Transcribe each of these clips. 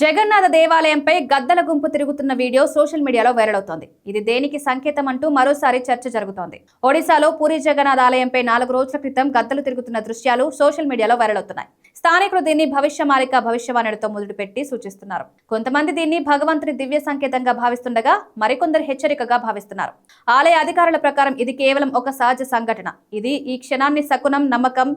జగన్నాథ దేవాలయంపై గద్దల గుంపు తిరుగుతున్న video social మీడియాలో వైరల్ అవుతోంది. ఇది దేనికి సంకేతం అంటూ మరోసారి చర్చ జరుగుతోంది. ఒడిశాలో పూరి జగన్నాథ ఆలయంపై నాలుగు రోజుల క్రితం గద్దలు తిరుగుతున్న దృశ్యాలు సోషల్ మీడియాలో వైరల్ అవుతున్నాయి. స్థానికులు దీన్ని భవిష్యమాలిక భవిష్యవాణితో మొదలుపెట్టి సూచిస్తున్నారు. కొంతమంది దీన్ని భగవంతుని దివ్య సంకేతంగా భావిస్తుండగా మరికొందరు హెచ్చరికగా భావిస్తున్నారు. ఆలయ అధికారుల ప్రకారం ఇది కేవలం ఒక సహజ సంఘటన. ఇది ఈ క్షణాన్ని శకునం నమ్మకం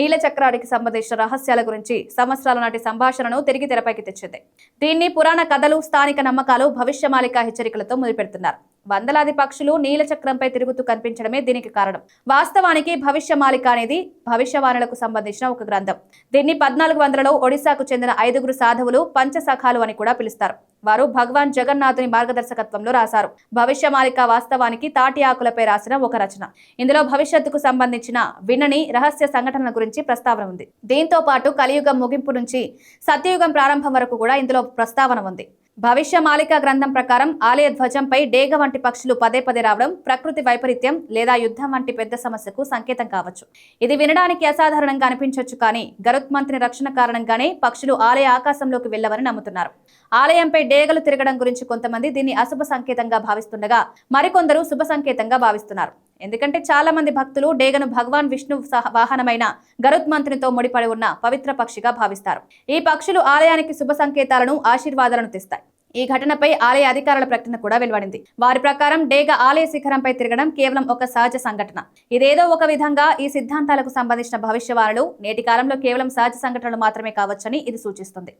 నీల చక్రానికి సంబంధించిన రహస్యాల గురించి సంవత్సరాల నాటి సంభాషణను తిరిగి తెరపైకి తెచ్చింది. దీన్ని పురాణ కథలు స్థానిక నమ్మకాలు భవిష్యమాలిక హెచ్చరికలతో మొదలుపెడుతున్నారు. వందలాది పక్షులు నీల చక్రంపై తిరుగుతూ కనిపించడమే దీనికి కారణం. వాస్తవానికి భవిష్యమాలిక అనేది భవిష్యవాణులకు సంబంధించిన ఒక గ్రంథం. దీన్ని పద్నాలుగు వందలలో ఒడిశాకు చెందిన ఐదుగురు సాధువులు పంచసఖాలు అని కూడా పిలుస్తారు. వారు భగవాన్ జగన్నాథుని మార్గదర్శకత్వంలో రాశారు. భవిష్యమాలిక వాస్తవానికి తాటి ఆకులపై రాసిన ఒక రచన. ఇందులో భవిష్యత్తుకు సంబంధించిన వినని రహస్య సంఘటనల గురించి ప్రస్తావన ఉంది. దీంతో పాటు కలియుగం ముగింపు నుంచి సత్యయుగం ప్రారంభం వరకు కూడా ఇందులో ప్రస్తావన ఉంది. భవిష్య మాలిక గ్రంథం ప్రకారం ఆలయ ధ్వజంపై డేగ వంటి పక్షులు పదే పదే రావడం ప్రకృతి వైపరీత్యం లేదా యుద్ధం వంటి పెద్ద సమస్యకు సంకేతం కావచ్చు. ఇది వినడానికి అసాధారణంగా అనిపించవచ్చు కానీ గరుత్మంతుని రక్షణ కారణంగానే పక్షులు ఆలయ ఆకాశంలోకి వెళ్ళవని నమ్ముతున్నారు. ఆలయంపై డేగలు తిరగడం గురించి కొంతమంది దీన్ని అశుభ సంకేతంగా భావిస్తుండగా మరికొందరు శుభ సంకేతంగా భావిస్తున్నారు. ఎందుకంటే చాలా మంది భక్తులు డేగను భగవాన్ విష్ణు సహ- వాహనమైన గరుత్మంతునితో ముడిపడి ఉన్న పవిత్ర పక్షిగా భావిస్తారు. ఈ పక్షులు ఆలయానికి శుభ సంకేతాలను ఆశీర్వాదాలను తెస్తాయి. ఈ ఘటనపై ఆలయ అధికారుల ప్రకటన కూడా వెలువడింది. వారి ప్రకారం డేగ ఆలయ శిఖరంపై తిరగడం కేవలం ఒక సహజ సంఘటన. ఇదేదో ఒక విధంగా ఈ సిద్ధాంతాలకు సంబంధించిన భవిష్యవాణులు నేటి కాలంలో కేవలం సహజ సంఘటనలు మాత్రమే కావచ్చని ఇది సూచిస్తుంది.